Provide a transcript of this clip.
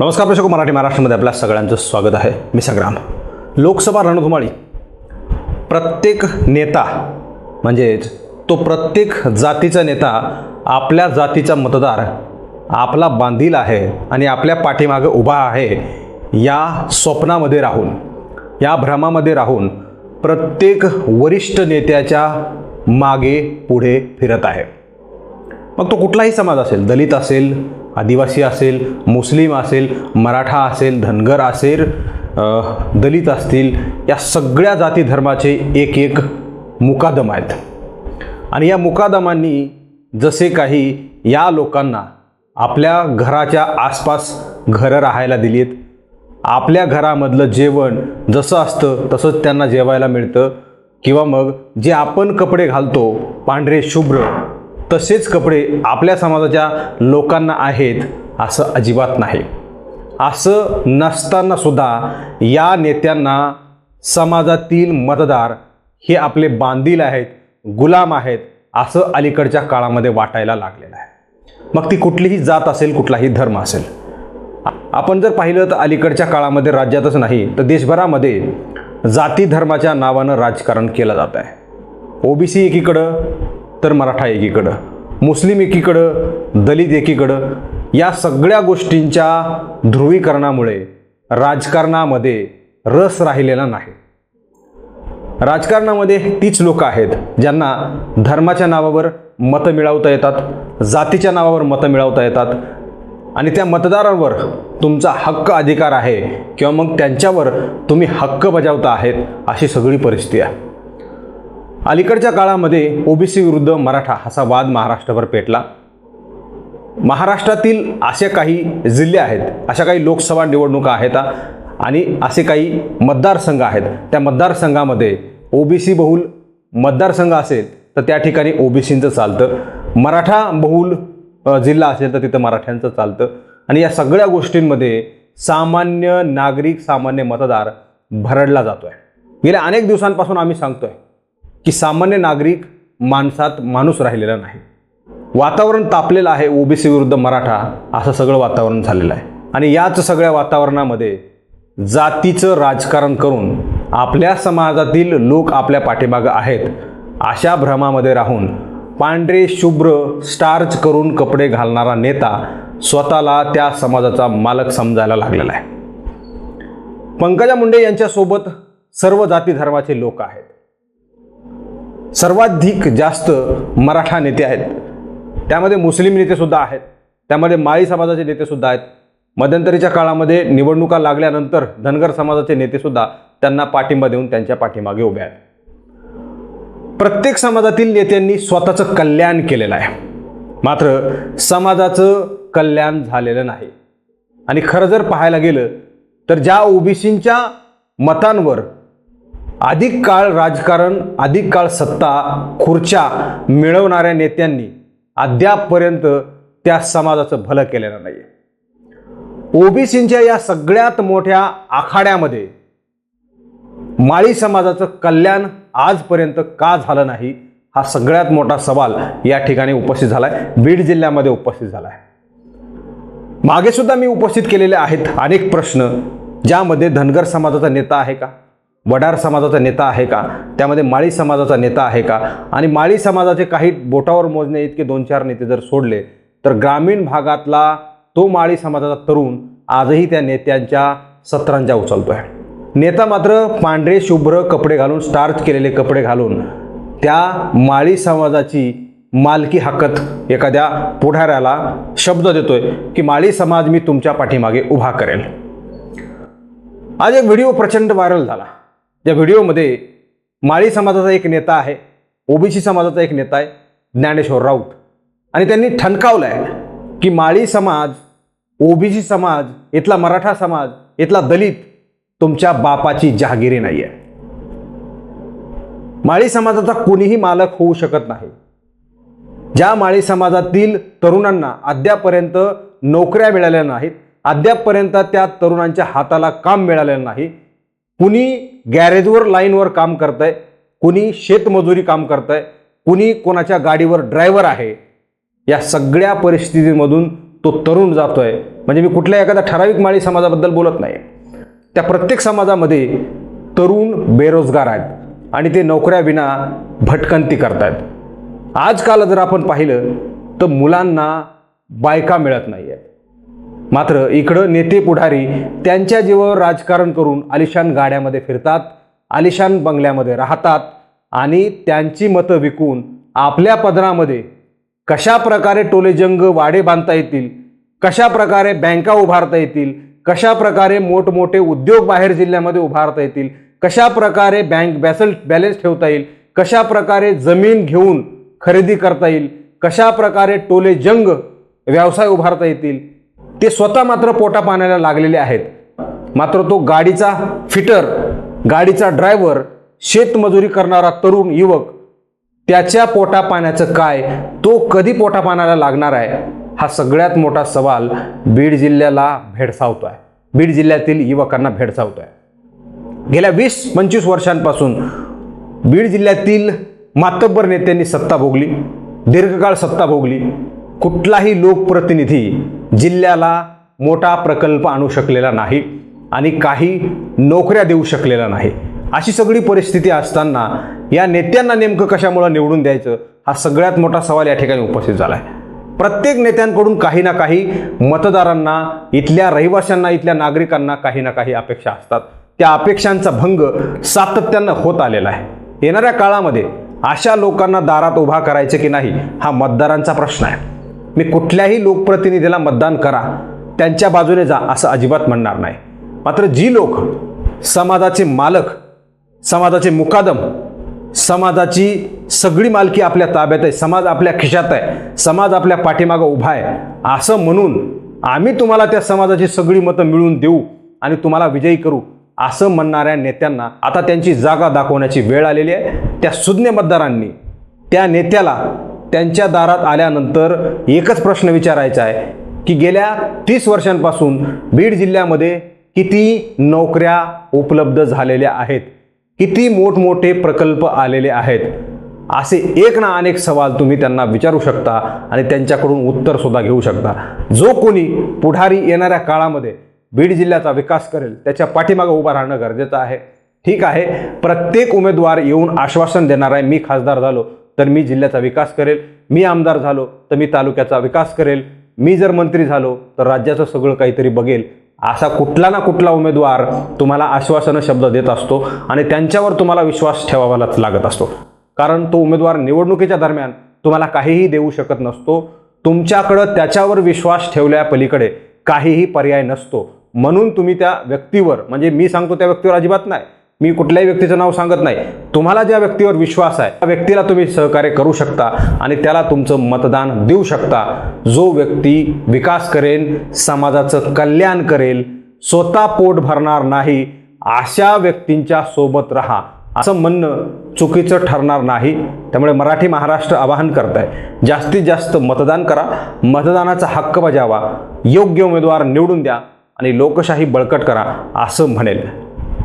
नमस्कार प्रेक्षक मराठी महाराष्ट्रामध्ये आपल्या सगळ्यांचं स्वागत आहे. मी संग्राम. लोकसभा रणधुमाळी. प्रत्येक नेता म्हणजेच तो प्रत्येक जातीचा नेता आपल्या जातीचा मतदार आपला बांधील आहे आणि आपल्या पाठीमागे उभा आहे या स्वप्नामध्ये राहून या भ्रमामध्ये राहून प्रत्येक वरिष्ठ नेत्याच्या मागे पुढे फिरत आहे. मग तो कुठलाही समाज असेल दलित असेल आदिवासी असेल मुस्लिम असेल मराठा असेल धनगर असेल दलित असतील या सगळ्या जाती धर्माचे एक एक मुकादम आहेत. आणि या मुकादमांनी जसे काही या लोकांना आपल्या घराच्या आसपास घरं राहायला दिली आहेत आपल्या घरामधलं जेवण जसं असतं तसंच त्यांना जेवायला मिळतं. किंवा मग जे आपण कपडे घालतो पांढरे शुभ्र तसेच कपडे आपल्या समाजाच्या लोकांना आहेत असं अजिबात नाही. असं नसताना सुद्धा या नेत्यांना समाजातील मतदार हे आपले बांधील आहेत गुलाम आहेत असं अलीकडच्या काळामध्ये वाटायला लागलेलं आहे. मग ती कुठलीही जात असेल कुठलाही धर्म असेल आपण जर पाहिलं तर अलीकडच्या काळामध्ये राज्यातच नाही तर देशभरामध्ये जाती धर्माच्या नावानं राजकारण केलं जात आहे. ओबीसी एकीकडं तर मराठा एकीकडं मुस्लिम एकीकडं दलित एकीकडं या सगळ्या गोष्टींच्या ध्रुवीकरणामुळे राजकारणामध्ये रस राहिलेला नाही. राजकारणामध्ये तीच लोक आहेत ज्यांना धर्माच्या नावावर मतं मिळवता येतात जातीच्या नावावर मतं मिळवता येतात आणि त्या मतदारांवर तुमचा हक्क अधिकार आहे किंवा मग त्यांच्यावर तुम्ही हक्क बजावता आहेत अशी सगळी परिस्थिती आहे. अलीकडच्या काळामध्ये ओबीसी विरुद्ध मराठा असा वाद महाराष्ट्रभर पेटला. महाराष्ट्रातील असे काही जिल्हे आहेत अशा काही लोकसभा निवडणुका आहेत आणि असे काही मतदारसंघ आहेत. त्या मतदारसंघामध्ये ओबीसी बहुल मतदारसंघ असेल तर त्या ठिकाणी ओबीसींचं चालतं. मराठा बहुल जिल्हा असेल तर तिथं मराठ्यांचं चालतं. आणि या सगळ्या गोष्टींमध्ये सामान्य नागरिक सामान्य मतदार भरडला जातो आहे गेल्या अनेक दिवसांपासून आम्ही सांगतोय की सामान्य नागरिक माणसात माणूस राहिलेला नाही. वातावरण तापलेलं आहे ओबीसी विरुद्ध मराठा असं सगळं वातावरण झालेलं आहे. आणि याच सगळ्या वातावरणामध्ये जातीचं राजकारण करून आपल्या समाजातील लोक आपल्या पाठीमागं आहेत अशा भ्रमामध्ये राहून पांढरे शुभ्र स्टार्च करून कपडे घालणारा नेता स्वतःला त्या समाजाचा मालक समजायला लागलेला आहे. पंकजा मुंडे यांच्यासोबत सर्व जाती धर्माचे लोक आहेत. सर्वाधिक जास्त मराठा नेते आहेत. त्यामध्ये मुस्लिम नेतेसुद्धा आहेत. त्यामध्ये माळी समाजाचे नेतेसुद्धा आहेत. मध्यंतरीच्या काळामध्ये निवडणुका लागल्यानंतर धनगर समाजाचे नेतेसुद्धा त्यांना पाठिंबा देऊन त्यांच्या पाठीमागे उभे आहेत. प्रत्येक समाजातील नेत्यांनी स्वतःचं कल्याण केलेलं आहे. मात्र समाजाचं कल्याण झालेलं नाही. आणि खरं जर पाहायला गेलं तर ज्या ओबीसींच्या मतांवर अधिक काळ राजकारण अधिक काळ सत्ता खुर्च्या मिळवणाऱ्या नेत्यांनी अद्यापपर्यंत त्या समाजाचं भलं केलेलं नाही ओबीसींच्या या सगळ्यात मोठ्या आखाड्यामध्ये माळी समाजाचं कल्याण आजपर्यंत का झालं नाही हा सगळ्यात मोठा सवाल या ठिकाणी उपस्थित झालाय. बीड जिल्ह्यामध्ये उपस्थित झालाय. मागे सुद्धा मी उपस्थित केलेले आहेत अनेक प्रश्न ज्यामध्ये धनगर समाजाचा नेता आहे का? वडार समाजाचा नेता आहे का? त्यामध्ये माळी समाजाचा नेता आहे का? आणि माळी समाजाचे काही बोटावर मोजणे इतके दोन चार नेते जर सोडले तर ग्रामीण भागातला तो माळी समाजाचा तरुण आजही त्या नेत्यांच्या सत्रांच्या उचलतोय. नेता मात्र पांढरे शुभ्र कपडे घालून स्टार्च केलेले कपडे घालून त्या माळी समाजाची मालकी हक्कत एखाद्या पुढाऱ्याला शब्द देतोय की माळी समाज मी तुमच्या पाठीमागे उभा करेल आज एक व्हिडिओ प्रचंड व्हायरल झाला. त्या व्हिडिओमध्ये माळी समाजाचा एक नेता आहे ओबीसी समाजाचा एक नेता आहे ज्ञानेश्वर राऊत. आणि त्यांनी ठणकावलं आहे की माळी समाज ओबीसी समाज इथला मराठा समाज इथला दलित तुमच्या बापाची जहागिरी नाही आहे माळी समाजाचा कोणीही मालक होऊ शकत नाही. ज्या माळी समाजातील तरुणांना अद्यापर्यंत नोकऱ्या मिळाल्या नाहीत अद्यापपर्यंत त्या तरुणांच्या हाताला काम मिळालेलं नाही कुणी गॅरेजवर लाईनवर काम करतंय कुणी शेतमजुरी काम करतंय कुणी कोणाच्या गाडीवर ड्रायव्हर आहे या सगळ्या परिस्थितीमधून तो तरुण जातोय. म्हणजे मी कुठल्या एखाद्या ठराविक माळी समाजाबद्दल बोलत नाही. त्या प्रत्येक समाजामध्ये तरुण बेरोजगार आहेत आणि ते नोकऱ्याविना भटकंती करतायत. आजकाल जर आपण पाहिलं तर मुलांना बायका मिळत नाही आहेत मात्र इकडं नेते पुढारी त्यांच्या जीवावर राजकारण करून आलिशान गाड्यामध्ये फिरतात आलिशान बंगल्यामध्ये राहतात आणि त्यांची मतं विकून आपल्या पदरामध्ये कशा प्रकारे टोलेजंग वाडे बांधता येतील कशा प्रकारे बँका उभारता येतील कशा प्रकारे मोठमोठे उद्योग बाहेर जिल्ह्यामध्ये उभारता येतील कशा प्रकारे बँक बॅसल बॅलन्स ठेवता येईल कशा प्रकारे जमीन घेऊन खरेदी करता येईल कशा प्रकारे टोलेजंग व्यवसाय उभारता येतील ते स्वतः मात्र पोटा पाण्याला लागलेले आहेत. मात्र तो गाडीचा फिटर गाडीचा ड्रायव्हर शेतमजुरी करणारा तरुण युवक त्याच्या पोटा पाण्याचं काय तो कधी पोटा पाण्याला लागणार आहे हा सगळ्यात मोठा सवाल बीड जिल्ह्याला भेडसावतो आहे बीड जिल्ह्यातील युवकांना भेडसावतो आहे गेल्या वीस पंचवीस वर्षांपासून बीड जिल्ह्यातील मातब्बर नेत्यांनी सत्ता भोगली दीर्घकाळ सत्ता भोगली. कुठलाही लोकप्रतिनिधी जिल्ह्याला मोठा प्रकल्प आणू शकलेला नाही आणि काही नोकऱ्या देऊ शकलेला नाही. अशी सगळी परिस्थिती असताना या नेत्यांना नेमकं कशामुळं निवडून द्यायचं हा सगळ्यात मोठा सवाल या ठिकाणी उपस्थित झाला आहे प्रत्येक नेत्यांकडून काही ना काही मतदारांना इथल्या रहिवाशांना इथल्या नागरिकांना काही ना काही अपेक्षा असतात. त्या अपेक्षांचा भंग सातत्यानं होत आलेला आहे. येणाऱ्या काळामध्ये अशा लोकांना दारात उभा करायचे की नाही हा मतदारांचा प्रश्न आहे. मी कुठल्याही लोकप्रतिनिधीला मतदान करा त्यांच्या बाजूने जा असं अजिबात म्हणणार नाही. मात्र जी लोक समाजाचे मालक समाजाचे मुकादम समाजाची सगळी मालकी आपल्या ताब्यात आहे समाज आपल्या खिशात आहे समाज आपल्या पाठीमागं उभा आहे असं म्हणून आम्ही तुम्हाला त्या समाजाची सगळी मतं मिळवून देऊ आणि तुम्हाला विजयी करू असं म्हणणाऱ्या नेत्यांना आता त्यांची जागा दाखवण्याची वेळ आलेली आहे. त्या सुज्ञ मतदारांनी त्या नेत्याला त्यांच्या दारात आल्यानंतर एकच प्रश्न विचारायचा आहे की गेल्या तीस वर्षांपासून बीड जिल्ह्यामध्ये किती नोकऱ्या उपलब्ध झालेल्या आहेत? किती मोठमोठे प्रकल्प आलेले आहेत? असे एक ना अनेक सवाल तुम्ही त्यांना विचारू शकता आणि त्यांच्याकडून उत्तरसुद्धा घेऊ शकता. जो कोणी पुढारी येणाऱ्या काळामध्ये बीड जिल्ह्याचा विकास करेल त्याच्या पाठीमागं उभं राहणं गरजेचं आहे. ठीक आहे प्रत्येक उमेदवार येऊन आश्वासन देणार आहे मी खासदार झालो तर मी जिल्ह्याचा विकास करेल मी आमदार झालो तर मी तालुक्याचा विकास करेल मी जर मंत्री झालो तर राज्याचं सगळं काहीतरी बघेल असा कुठला ना कुठला उमेदवार तुम्हाला आश्वासनं शब्द देत असतो आणि त्यांच्यावर तुम्हाला विश्वास ठेवावा लागत असतो. कारण तो उमेदवार निवडणुकीच्या दरम्यान तुम्हाला काहीही देऊ शकत नसतो तुमच्याकडं त्याच्यावर विश्वास ठेवल्या पलीकडे काहीही पर्याय नसतो. म्हणून तुम्ही त्या व्यक्तीवर म्हणजे मी सांगतो त्या व्यक्तीवर अजिबात नाही मी कुठल्याही व्यक्तीचं नाव सांगत नाही. तुम्हाला ज्या व्यक्तीवर विश्वास आहे त्या व्यक्तीला तुम्ही सहकार्य करू शकता आणि त्याला तुमचं मतदान देऊ शकता. जो व्यक्ती विकास करेल समाजाचं कल्याण करेल स्वतः पोट भरणार नाही अशा व्यक्तींच्या सोबत राहा. असं म्हणणं चुकीचं ठरणार नाही. त्यामुळे मराठी महाराष्ट्र आवाहन करत आहे जास्तीत जास्त मतदान करा मतदानाचा हक्क बजावा योग्य उमेदवार निवडून द्या आणि लोकशाही बळकट करा असं म्हणेल.